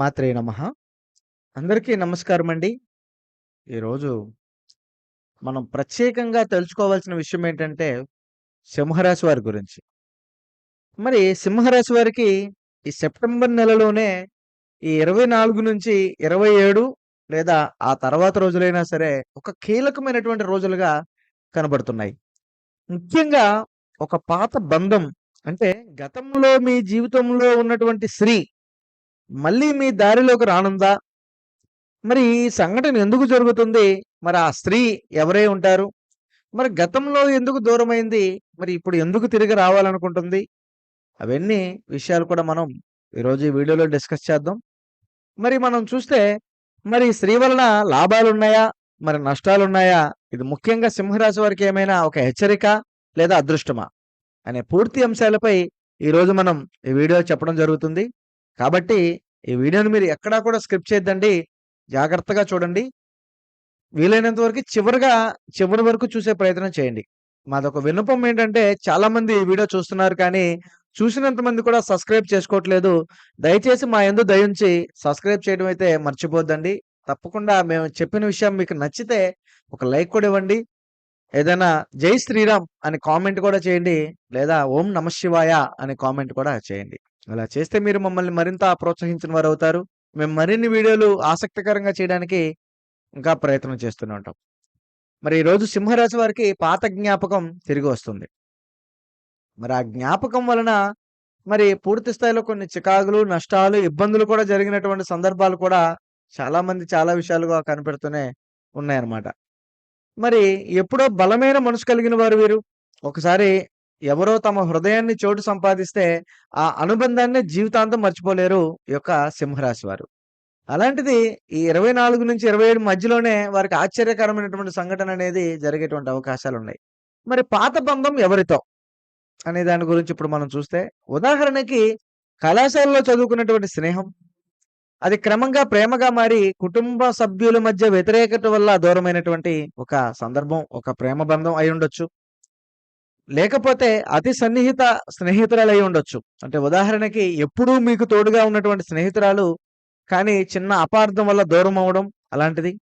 మాత్రే నమః. అందరికీ నమస్కారం అండి ఈరోజు మనం ప్రత్యేకంగా తెలుసుకోవాల్సిన విషయం ఏంటంటే, సింహరాశి వారి గురించి. మరి సింహరాశి వారికి ఈ సెప్టెంబర్ నెలలోనే ఈ 24 నుంచి 27 లేదా ఆ తర్వాత రోజులైనా సరే, ఒక కీలకమైనటువంటి రోజులుగా కనబడుతున్నాయి. ముఖ్యంగా ఒక పాత బంధం అంటే గతంలో మీ జీవితంలో ఉన్నటువంటి స్త్రీ మళ్ళీ మీ దారిలోకి రానుందా? మరి ఈ సంఘటన ఎందుకు జరుగుతుంది? మరి ఆ స్త్రీ ఎవరై ఉంటారు? మరి గతంలో ఎందుకు దూరమైంది? మరి ఇప్పుడు ఎందుకు తిరిగి రావాలనుకుంటుంది? అవన్నీ విషయాలు కూడా మనం ఈరోజు ఈ వీడియోలో డిస్కస్ చేద్దాం. మరి మనం చూస్తే మరి స్త్రీ వలన లాభాలున్నాయా? మరి నష్టాలున్నాయా? ఇది ముఖ్యంగా సింహరాశి వారికి ఏమైనా ఒక హెచ్చరిక లేదా అదృష్టమా? అనే పూర్తి అంశాలపై ఈరోజు మనం ఈ వీడియో చెప్పడం జరుగుతుంది. కాబట్టి ఈ వీడియోని మీరు ఎక్కడా కూడా స్క్రిప్ట్ చేయొద్దండి. జాగ్రత్తగా చూడండి. వీలైనంత వరకు చివరిగా చివరి వరకు చూసే ప్రయత్నం చేయండి. మాదొక విన్నపం ఏంటంటే చాలామంది ఈ వీడియో చూస్తున్నారు కానీ, చూసినంత మంది కూడా సబ్స్క్రైబ్ చేసుకోవట్లేదు. దయచేసి మా యందు దయించి సబ్స్క్రైబ్ చేయడం అయితే మర్చిపోద్దండి. తప్పకుండా మేము చెప్పిన విషయం మీకు నచ్చితే ఒక లైక్ కూడా ఇవ్వండి. ఏదైనా జై శ్రీరామ్ అని కామెంట్ కూడా చేయండి. లేదా ఓం నమఃశివాయ అని కామెంట్ కూడా చేయండి. అలా చేస్తే మీరు మమ్మల్ని మరింత ప్రోత్సహించిన వారు అవుతారు మేము మరిన్ని వీడియోలు ఆసక్తికరంగా చేయడానికి ఇంకా ప్రయత్నం చేస్తూనే ఉంటాం. మరి ఈరోజు సింహరాశి వారికి పాత జ్ఞాపకం తిరిగి వస్తుంది. మరి ఆ జ్ఞాపకం వలన మరి పూర్తి స్థాయిలో కొన్ని చికాకులు, నష్టాలు, ఇబ్బందులు కూడా జరిగినటువంటి సందర్భాలు కూడా చాలామంది చాలా విషయాలుగా కనిపెడుతూనే ఉన్నాయన్నమాట. మరి ఎప్పుడో బలమైన మనసు కలిగిన వారు వీరు. ఒకసారి ఎవరో తమ హృదయాన్ని చోటు సంపాదిస్తే ఆ అనుబంధాన్ని జీవితాంతం మర్చిపోలేరు ఈ యొక్క సింహరాశి వారు. అలాంటిది ఈ 24-27 మధ్యలోనే వారికి ఆశ్చర్యకరమైనటువంటి సంఘటన అనేది జరిగేటువంటి అవకాశాలు ఉన్నాయి మరి పాత బంధం ఎవరితో? అనే దాని గురించి ఇప్పుడు మనం చూస్తే ఉదాహరణకి కళాశాలలో చదువుకున్నటువంటి స్నేహం. అది క్రమంగా ప్రేమగా మారి కుటుంబ సభ్యుల మధ్య వ్యతిరేకత వల్ల దూరమైనటువంటి ఒక సందర్భం, ఒక ప్రేమ బంధం అయి ఉండొచ్చు లేకపోతే అతి సన్నిహిత స్నేహితురాలై ఉండొచ్చు. అంటే ఉదాహరణకి ఎప్పుడూ మీకు తోడుగా ఉన్నటువంటి స్నేహితురాలు కానీ చిన్న అపార్థం వల్ల దూరం అవ్వడం అలాంటిది.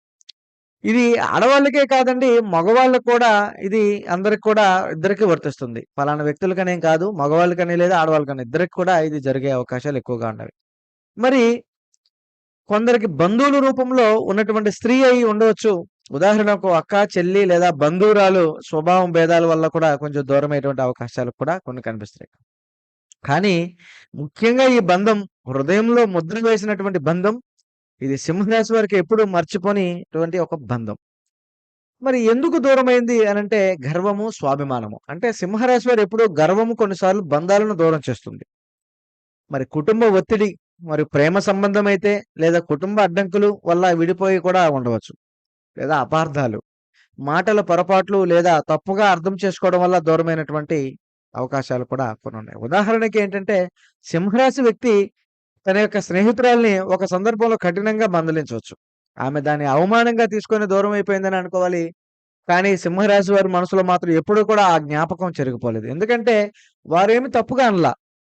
ఇది ఆడవాళ్ళకే కాదండి మగవాళ్ళకు కూడా ఇది అందరికి కూడా ఇద్దరికి వర్తిస్తుంది. పలానా వ్యక్తులకనేం కాదు. మగవాళ్ళకనే లేదా ఆడవాళ్ళకనే ఇద్దరికి కూడా ఇది జరిగే అవకాశాలు ఎక్కువగా ఉన్నవి. మరి కొందరికి బంధువుల రూపంలో ఉన్నటువంటి స్త్రీ అయి ఉండవచ్చు. ఉదాహరణకు అక్క, చెల్లి లేదా బంధువురాలు స్వభావం భేదాల వల్ల కూడా కొంచెం దూరమైనటువంటి అవకాశాలు కూడా కొన్ని కనిపిస్తున్నాయి. కానీ ముఖ్యంగా ఈ బంధం హృదయంలో ముద్ర వేసినటువంటి బంధం ఇది సింహరాశి వారికి ఎప్పుడూ మర్చిపోనిటువంటి ఒక బంధం. మరి ఎందుకు దూరమైంది అని అంటే గర్వము, స్వాభిమానము. అంటే సింహరాశి వారు ఎప్పుడూ గర్వము కొన్నిసార్లు బంధాలను దూరం చేస్తుంది. మరి కుటుంబ ఒత్తిడి మరి ప్రేమ సంబంధం అయితే లేదా కుటుంబ అడ్డంకులు వల్ల విడిపోయి కూడా ఉండవచ్చు. లేదా అపార్థాలు, మాటల పొరపాట్లు లేదా తప్పుగా అర్థం చేసుకోవడం వల్ల దూరమైనటువంటి అవకాశాలు కూడా కొన్ని ఉన్నాయి ఉదాహరణకి ఏంటంటే సింహరాశి వ్యక్తి తన యొక్క స్నేహితురాల్ని ఒక సందర్భంలో కఠినంగా మందలించవచ్చు. ఆమె దాన్ని అవమానంగా తీసుకొని దూరం అయిపోయిందని అనుకోవాలి. కానీ సింహరాశి వారి మనసులో మాత్రం ఎప్పుడూ కూడా ఆ జ్ఞాపకం చెరిగిపోలేదు. ఎందుకంటే వారేమి తప్పుగా అనలా.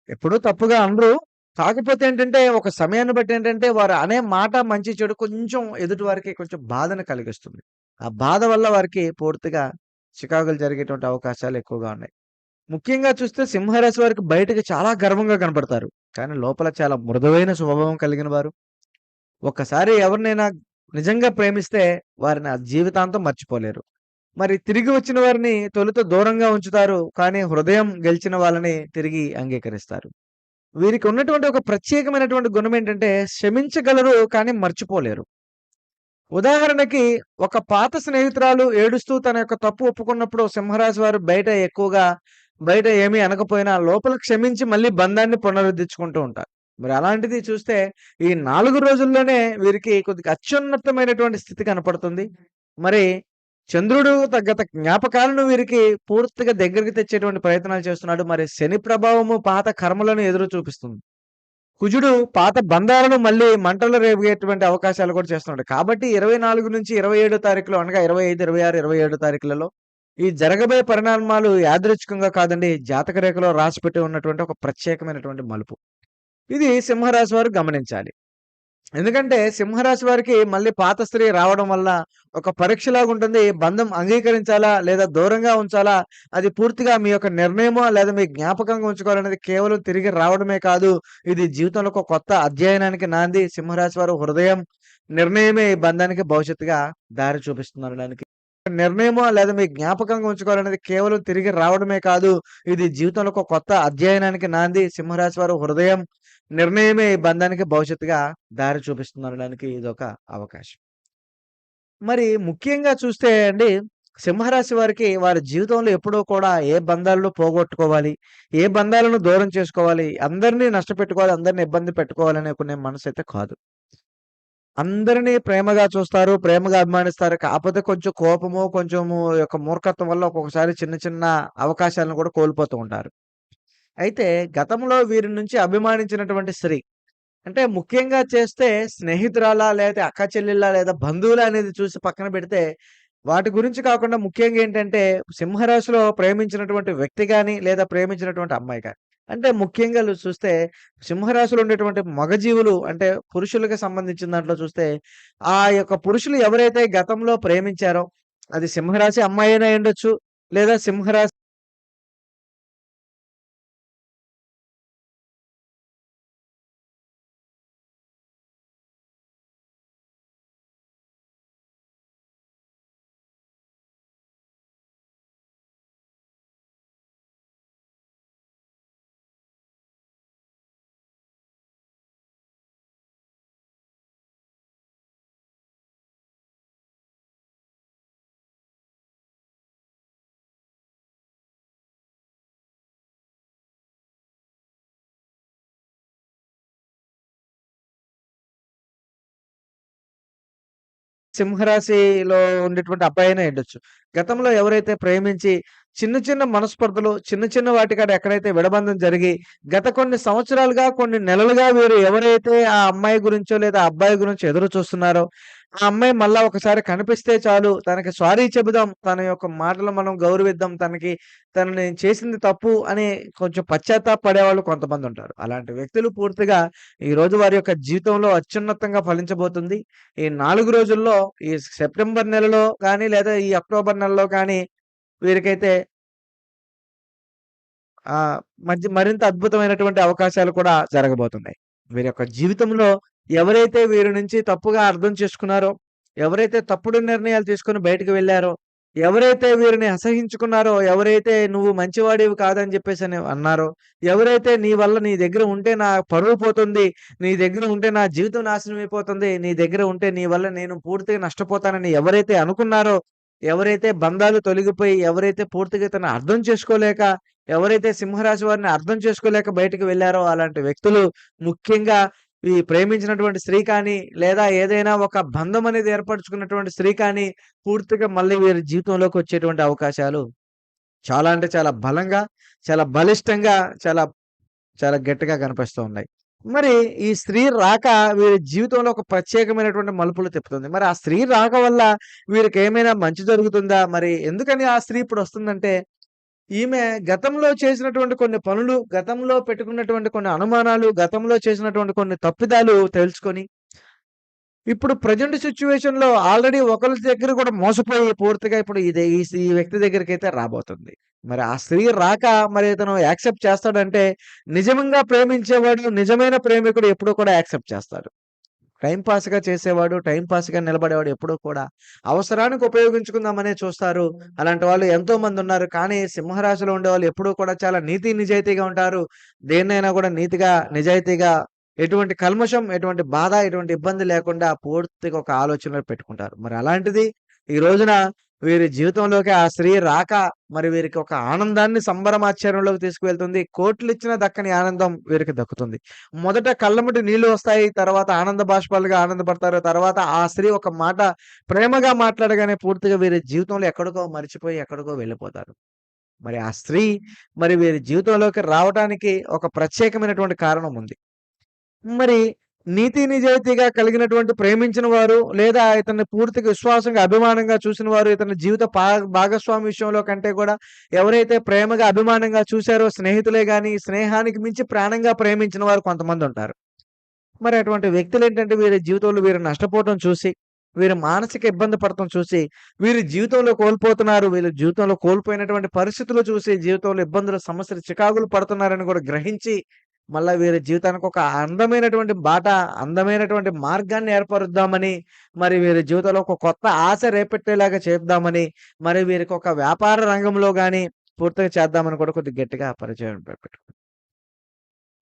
ఎప్పుడూ తప్పుగా అనరు. కాకపోతే ఏంటంటే ఒక సమయాన్ని బట్టి ఏంటంటే వారు అనే మాట మంచి చెడు కొంచెం ఎదుటి వారికి కొంచెం బాధను కలిగిస్తుంది. ఆ బాధ వల్ల వారికి పూర్తిగా చికాకులు జరిగేటువంటి అవకాశాలు ఎక్కువగా ఉన్నాయి. ముఖ్యంగా చూస్తే సింహరాశి వారికి బయటకి చాలా గర్వంగా కనపడతారు. కానీ లోపల చాలా మృదువైన స్వభావం కలిగిన వారు. ఒక్కసారి ఎవరినైనా నిజంగా ప్రేమిస్తే వారిని ఆ జీవితాంతం మర్చిపోలేరు. మరి తిరిగి వచ్చిన వారిని తొలుత దూరంగా ఉంచుతారు. కానీ హృదయం గెలిచిన వాళ్ళని తిరిగి అంగీకరిస్తారు. వీరికి ఉన్నటువంటి ఒక ప్రత్యేకమైనటువంటి గుణం ఏంటంటే క్షమించగలరు కానీ మర్చిపోలేరు. ఉదాహరణకి ఒక పాత స్నేహితురాలు ఏడుస్తూ తన యొక్క తప్పు ఒప్పుకున్నప్పుడు సింహరాశి వారు బయట ఎక్కువగా బయట ఏమీ అనకపోయినా లోపల క్షమించి మళ్ళీ బంధాన్ని పునరుద్ధరించుకుంటూ ఉంటారు. మరి అలాంటిది చూస్తే ఈ నాలుగు రోజుల్లోనే వీరికి కొద్దిగా అత్యున్నతమైనటువంటి స్థితి కనపడుతుంది. మరి చంద్రుడు తగ్గత జ్ఞాపకాలను వీరికి పూర్తిగా దగ్గరికి తెచ్చేటువంటి ప్రయత్నాలు చేస్తున్నాడు. మరి శని ప్రభావము పాత కర్మలను ఎదురు చూపిస్తుంది. కుజుడు పాత బంధాలను మళ్ళీ మంటలు రేపేటువంటి అవకాశాలు కూడా చేస్తున్నాడు. కాబట్టి 24 నుంచి 27 తారీఖులో అనగా 25, 26, 27 తారీఖులలో ఈ జరగబోయే పరిణామాలు యాదృచ్ఛికంగా కాదండి. జాతక రేఖలో రాసిపెట్టి ఉన్నటువంటి ఒక ప్రత్యేకమైనటువంటి మలుపు. ఇది సింహరాశి వారు గమనించాలి. ఎందుకంటే సింహరాశి వారికి మళ్ళీ పాత స్త్రీ రావడం వల్ల ఒక పరీక్షలాగా ఉంటుంది. బంధం అంగీకరించాలా? లేదా దూరంగా ఉంచాలా? అది పూర్తిగా మీ యొక్క నిర్ణయమో లేదా మీ జ్ఞాపకంగా ఉంచుకోవాలనేది కేవలం తిరిగి రావడమే కాదు. ఇది జీవితంలో ఒక కొత్త అధ్యయనానికి నాంది. సింహరాశి వారు హృదయం నిర్ణయమే ఈ బంధానికి భవిష్యత్తుగా దారి చూపిస్తున్నారు దానికి నిర్ణయమో లేదా మీ జ్ఞాపకంగా ఉంచుకోవాలనేది కేవలం తిరిగి రావడమే కాదు. ఇది జీవితంలో ఒక కొత్త అధ్యయనానికి నాంది. సింహరాశి వారు హృదయం నిర్ణయమే ఈ బంధానికి భవిష్యత్తుగా దారి చూపిస్తుందనడానికి ఇదొక అవకాశం. మరి ముఖ్యంగా చూస్తే అండి సింహరాశి వారికి వారి జీవితంలో ఎప్పుడూ కూడా ఏ బంధాలను పోగొట్టుకోవాలి, ఏ బంధాలను దూరం చేసుకోవాలి, అందరినీ నష్టపెట్టుకోవాలి, అందరిని ఇబ్బంది పెట్టుకోవాలనే మనసు అయితే కాదు. అందరినీ ప్రేమగా చూస్తారు, ప్రేమగా అభిమానిస్తారు. కాకపోతే కొంచెం కోపము, కొంచెము యొక్క మూర్ఖత్వం వల్ల ఒక్కొక్కసారి చిన్న చిన్న అవకాశాలను కూడా కోల్పోతూ ఉంటారు. అయితే గతంలో వీరి నుంచి అభిమానించినటువంటి స్త్రీ అంటే ముఖ్యంగా చేస్తే స్నేహితురాలా? లేదా అక్క చెల్లెళ్ళ లేదా బంధువులా? అనేది చూసి పక్కన పెడితే, వాటి గురించి కాకుండా ముఖ్యంగా ఏంటంటే, సింహరాశిలో ప్రేమించినటువంటి వ్యక్తి కానీ లేదా ప్రేమించినటువంటి అమ్మాయి కానీ అంటే ముఖ్యంగా చూస్తే సింహరాశిలో ఉండేటువంటి మగజీవులు అంటే పురుషులకి సంబంధించిన దాంట్లో చూస్తే, ఆ యొక్క పురుషులు ఎవరైతే గతంలో ప్రేమించారో, అది సింహరాశి అమ్మాయి అయినా ఉండొచ్చు లేదా సింహరాశి సింహరాశిలో ఉండేటువంటి అబ్బాయినే ఉండొచ్చు. గతంలో ఎవరైతే ప్రేమించి చిన్న చిన్న మనస్పర్ధలు, చిన్న చిన్న వాటికాడ ఎక్కడైతే విడబంధం జరిగి, గత కొన్ని సంవత్సరాలుగా, కొన్ని నెలలుగా వీరు ఎవరైతే ఆ అమ్మాయి గురించో లేదా అబ్బాయి గురించో ఎదురు చూస్తున్నారో, ఆ అమ్మాయి మళ్ళా ఒకసారి కనిపిస్తే చాలు తనకి సారీ చెబుదాం, తన యొక్క మాటలు మనం గౌరవిద్దాం, తనకి తను నేను చేసింది తప్పు అని కొంచెం పశ్చాత్తాప పడేవాళ్ళు కొంతమందుంటారు. అలాంటి వ్యక్తులు పూర్తిగా ఈ రోజు వారి యొక్క జీవితంలో అత్యున్నతంగా ఫలించబోతుంది. ఈ నాలుగు రోజుల్లో ఈ సెప్టెంబర్ నెలలో కానీ లేదా ఈ అక్టోబర్ నెలలో కానీ వీరికైతే ఆహ్, మధ్య మరింత అద్భుతమైనటువంటి అవకాశాలు కూడా జరగబోతున్నాయి. వీరి యొక్క జీవితంలో ఎవరైతే వీరి నుంచి తప్పుగా అర్థం చేసుకున్నారో, ఎవరైతే తప్పుడు నిర్ణయాలు తీసుకొని బయటకు వెళ్ళారో ఎవరైతే వీరిని అసహించుకున్నారో, ఎవరైతే నువ్వు మంచివాడివి కాదని చెప్పేసి అని అన్నారో, ఎవరైతే నీ వల్ల నీ దగ్గర ఉంటే నా పరువు పోతుంది, నీ దగ్గర ఉంటే నా జీవితం నాశనం అయిపోతుంది, నీ దగ్గర ఉంటే నీ వల్ల నేను పూర్తిగా నష్టపోతానని ఎవరైతే అనుకున్నారో, ఎవరైతే బంధాలు తొలగిపోయి, ఎవరైతే పూర్తిగా తను అర్థం చేసుకోలేక, ఎవరైతే సింహరాశి వారిని అర్థం చేసుకోలేక బయటకు వెళ్ళారో అలాంటి వ్యక్తులు ముఖ్యంగా ఈ ప్రేమించినటువంటి స్త్రీ కానీ, లేదా ఏదైనా ఒక బంధం అనేది ఏర్పరచుకున్నటువంటి స్త్రీ కానీ, పూర్తిగా మళ్ళీ వీరి జీవితంలోకి వచ్చేటువంటి అవకాశాలు చాలా అంటే చాలా బలంగా, చాలా బలిష్టంగా, చాలా చాలా గట్టిగా కనిపిస్తూ ఉన్నాయి. మరి ఈ స్త్రీ రాక వీరి జీవితంలో ఒక ప్రత్యేకమైనటువంటి మలుపులు తిప్పుతుంది. మరి ఆ స్త్రీ రాక వల్ల వీరికేమైనా మంచి జరుగుతుందా? మరి ఎందుకని ఆ స్త్రీ ఇప్పుడు వస్తుందంటే ఈమె గతంలో చేసినటువంటి కొన్ని పనులు, గతంలో పెట్టుకున్నటువంటి కొన్ని అనుమానాలు, గతంలో చేసినటువంటి కొన్ని తప్పిదాలు తెలుసుకొని ఇప్పుడు ప్రజెంట్ సిట్యుయేషన్‌లో ఆల్రెడీ ఒకరి దగ్గర కూడా మోసపోయి పూర్తిగా ఇప్పుడు ఇదే ఈ స్ ఈ వ్యక్తి రాబోతుంది. మరి ఆ స్త్రీ రాక మరి ఇతను యాక్సెప్ట్ చేస్తాడంటే, నిజంగా ప్రేమించేవాడు, నిజమైన ప్రేమికుడు ఎప్పుడూ కూడా యాక్సెప్ట్ చేస్తాడు. టైంపాస్గా చేసేవాడు, టైంపాస్గా నిలబడేవాడు ఎప్పుడూ కూడా అవసరానికి ఉపయోగించుకుందామనే చూస్తారు. అలాంటి వాళ్ళు ఎంతోమందున్నారు. కానీ సింహరాశిలో ఉండేవాళ్ళు ఎప్పుడూ కూడా చాలా నీతి నిజాయితీగా ఉంటారు. దేన్నైనా కూడా నీతిగా, నిజాయితీగా ఎటువంటి కల్మషం, ఎటువంటి బాధ, ఎటువంటి ఇబ్బంది లేకుండా పూర్తిగా ఒక ఆలోచనలో పెట్టుకుంటారు. మరి అలాంటిది ఈ రోజున వీరి జీవితంలోకి ఆ స్త్రీ రాక మరి వీరికి ఒక ఆనందాన్ని సంబరమాచరణలోకి తీసుకువెళ్తుంది. కోట్లు ఇచ్చిన దక్కని ఆనందం వీరికి దక్కుతుంది. మొదట కళ్ళముటి నీళ్ళు వస్తాయి. తర్వాత ఆనంద బాష్పాలుగా ఆనందపడతారు. తర్వాత ఆ స్త్రీ ఒక మాట ప్రేమగా మాట్లాడగానే పూర్తిగా వీరి జీవితంలో ఎక్కడికో మరిచిపోయి ఎక్కడికో వెళ్ళిపోతారు. మరి ఆ స్త్రీ మరి వీరి జీవితంలోకి రావటానికి ఒక ప్రత్యేకమైనటువంటి కారణం ఉంది. మరి నీతి నిజాయితీగా కలిగినటువంటి ప్రేమించిన వారు లేదా ఇతన్ని పూర్తిగా విశ్వాసంగా, అభిమానంగా చూసిన వారు ఇతని జీవిత పా భాగస్వామి విషయంలో కంటే కూడా ఎవరైతే ప్రేమగా, అభిమానంగా చూశారో స్నేహితులే కానీ స్నేహానికి మించి ప్రాణంగా ప్రేమించిన వారు కొంతమంది ఉంటారు మరి అటువంటి వ్యక్తులు ఏంటంటే వీరి జీవితంలో వీరు నష్టపోవటం చూసి, వీరు మానసిక ఇబ్బంది పడటం చూసి, వీరి జీవితంలో కోల్పోతున్నారు. వీళ్ళ జీవితంలో కోల్పోయినటువంటి పరిస్థితులు చూసి, జీవితంలో ఇబ్బందులు, సమస్యలు, చికాకులు పడుతున్నారని కూడా గ్రహించి, మళ్ళీ వీరి జీవితానికి ఒక అందమైనటువంటి బాట, అందమైనటువంటి మార్గాన్ని ఏర్పరుద్దామని, మరి వీరి జీవితంలో ఒక కొత్త ఆశ రేపెట్టేలాగా చేద్దామని, మరి వీరికి ఒక వ్యాపార రంగంలో కానీ పూర్తిగా చేద్దామని కూడా కొద్దిగా గట్టిగా పరిచయం పెట్టుకున్నారు.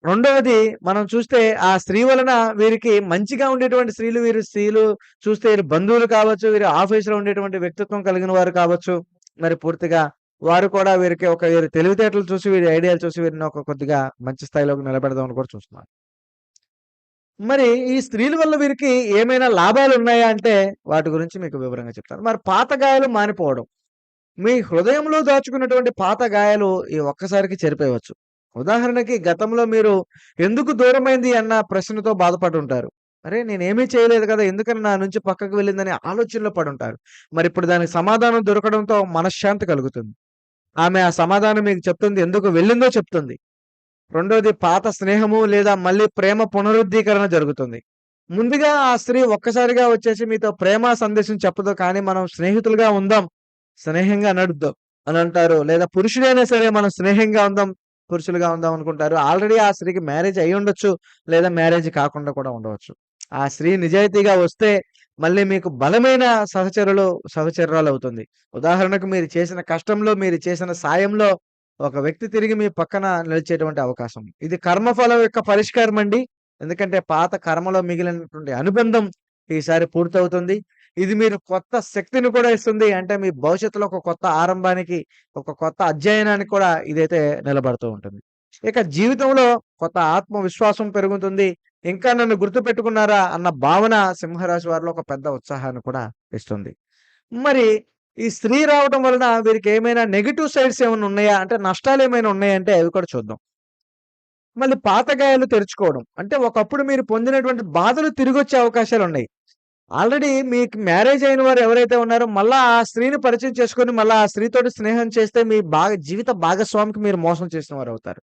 రెండవది మనం చూస్తే ఆ స్త్రీ వలన వీరికి మంచిగా ఉండేటువంటి స్త్రీలు వీరి స్త్రీలు చూస్తే వీరి బంధువులు కావచ్చు, వీరి ఆఫీసులో ఉండేటువంటి వ్యక్తిత్వం కలిగిన వారు కావచ్చు. మరి పూర్తిగా వారు కూడా వీరికి ఒక వీరి తెలివితేటలు చూసి, వీరి ఐడియాలు చూసి వీరిని ఒక కొద్దిగా మంచి స్థాయిలోకి నిలబెడదామని కూడా చూస్తున్నారు. మరి ఈ స్త్రీల వల్ల వీరికి ఏమైనా లాభాలు ఉన్నాయా అంటే వాటి గురించి మీకు వివరంగా చెప్తాను. మరి పాత గాయాలు మానిపోవడం. మీ హృదయంలో దాచుకున్నటువంటి పాత గాయాలు ఈ ఒక్కసారికి చెరిపేయవచ్చు. ఉదాహరణకి గతంలో మీరు ఎందుకు దూరమైంది అన్న ప్రశ్నతో బాధపడుంటారు. అరే! నేనేమీ చేయలేదు కదా! ఎందుకని నా నుంచి పక్కకు వెళ్ళిందనే ఆలోచనలో పడుంటారు. మరి ఇప్పుడు దానికి సమాధానం దొరకడంతో మనశ్శాంతి కలుగుతుంది. ఆమె ఆ సమాధానం మీకు చెప్తుంది. ఎందుకు వెళ్ళిందో చెప్తుంది. రెండోది పాత స్నేహము లేదా మళ్ళీ ప్రేమ పునరుద్ధీకరణ జరుగుతుంది. ముందుగా ఆ స్త్రీ ఒక్కసారిగా వచ్చేసి మీతో ప్రేమ సందేశం చెప్పదు. కానీ మనం స్నేహితులుగా ఉందాం. స్నేహంగా నడుద్దాం అని అంటారు. లేదా పురుషుడైనా సరే మనం స్నేహంగా ఉందాం, పురుషులుగా ఉందాం అనుకుంటారు. ఆల్రెడీ ఆ స్త్రీకి మ్యారేజ్ అయి ఉండొచ్చు లేదా మ్యారేజ్ కాకుండా కూడా ఉండవచ్చు. ఆ స్త్రీ నిజాయితీగా వస్తే మళ్ళీ మీకు బలమైన సహచరులు, సహచరురాలవుతుంది. ఉదాహరణకు మీరు చేసిన కష్టంలో, మీరు చేసిన సాయంలో ఒక వ్యక్తి తిరిగి మీ పక్కన నిలిచేటువంటి అవకాశం. ఇది కర్మఫలం యొక్క పరిష్కారం అండి. ఎందుకంటే పాత కర్మలో మిగిలినటువంటి అనుబంధం ఈసారి పూర్తవుతుంది. ఇది మీరు కొత్త శక్తిని కూడా ఇస్తుంది. అంటే మీ భవిష్యత్తులో ఒక కొత్త ఆరంభానికి, ఒక కొత్త అధ్యయనానికి కూడా ఇదైతే నిలబడుతూ ఉంటుంది. ఇక జీవితంలో కొత్త ఆత్మవిశ్వాసం పెరుగుతుంది. ఇంకా నన్ను గుర్తుపెట్టుకున్నారా అన్న భావన సింహరాశి వారిలో ఒక పెద్ద ఉత్సాహాన్ని కూడా ఇస్తుంది. మరి ఈ స్త్రీ రావటం వలన వీరికి ఏమైనా నెగిటివ్ సైడ్స్ ఏమైనా ఉన్నాయా? అంటే నష్టాలు ఏమైనా ఉన్నాయంటే అవి కూడా చూద్దాం. మళ్ళీ పాత గాయాలు తెరుచుకోవడం. అంటే ఒకప్పుడు మీరు పొందినటువంటి బాధలు తిరిగొచ్చే అవకాశాలున్నాయి. ఆల్రెడీ మీకు మ్యారేజ్ అయిన వారు ఎవరైతే ఉన్నారో మళ్ళా ఆ స్త్రీని పరిచయం చేసుకొని మళ్ళీ ఆ స్త్రీతోటి స్నేహం చేస్తే మీ భాగ జీవిత భాగస్వామికి మీరు మోసం చేసిన వారు అవుతారు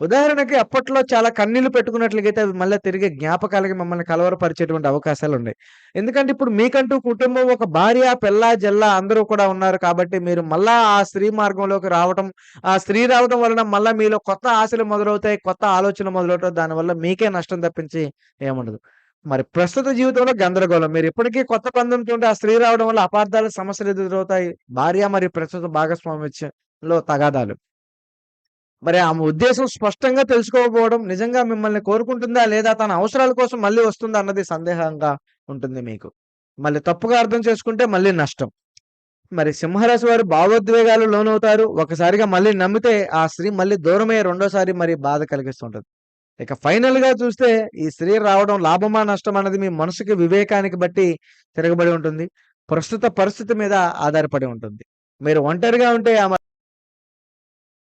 ఉదాహరణకి అప్పట్లో చాలా కన్నీళ్ళు పెట్టుకున్నట్లయితే అవి మళ్ళీ తిరిగి జ్ఞాపకాలకి మమ్మల్ని కలవరపరిచేటువంటి అవకాశాలున్నాయి. ఎందుకంటే ఇప్పుడు మీకంటూ కుటుంబం, ఒక భార్య, పిల్ల, జల్ల అందరూ కూడా ఉన్నారు కాబట్టి మీరు మళ్ళా ఆ స్త్రీ మార్గంలోకి రావటం, ఆ స్త్రీ రావడం వలన మళ్ళా మీలో కొత్త ఆశలు మొదలవుతాయి. కొత్త ఆలోచనలు మొదలవుతాయి. దానివల్ల మీకే నష్టం తప్పించి ఏముండదు. మరి ప్రస్తుత జీవితంలో గందరగోళం. మీరు ఇప్పటికీ కొత్త పందంతో ఆ స్త్రీ రావడం వల్ల అపార్థాలు, సమస్యలు ఎదురవుతాయి. భార్య మరియు ప్రస్తుత భాగస్వామి తగాదాలు. మరి ఆమె ఉద్దేశం స్పష్టంగా తెలుసుకోకపోవడం, నిజంగా మిమ్మల్ని కోరుకుంటుందా? లేదా తన అవసరాల కోసం మళ్ళీ వస్తుందా? అన్నది సందేహంగా ఉంటుంది మీకు. మళ్ళీ తప్పుగా అర్థం చేసుకుంటే మళ్ళీ నష్టం. మరి సింహరాశి వారు భావోద్వేగాలు లోనవుతారు. ఒకసారిగా మళ్ళీ నమ్మితే ఆ స్త్రీ మళ్ళీ దూరమయ్యే రెండోసారి మరి బాధ కలిగిస్తుంటుంది ఇక ఫైనల్గా చూస్తే ఈ స్త్రీ రావడం లాభమా? నష్టం అన్నది మీ మనసుకి, వివేకానికి బట్టి తిరగబడి ఉంటుంది. ప్రస్తుత పరిస్థితి మీద ఆధారపడి ఉంటుంది. మీరు ఒంటరిగా ఉంటే ఆమె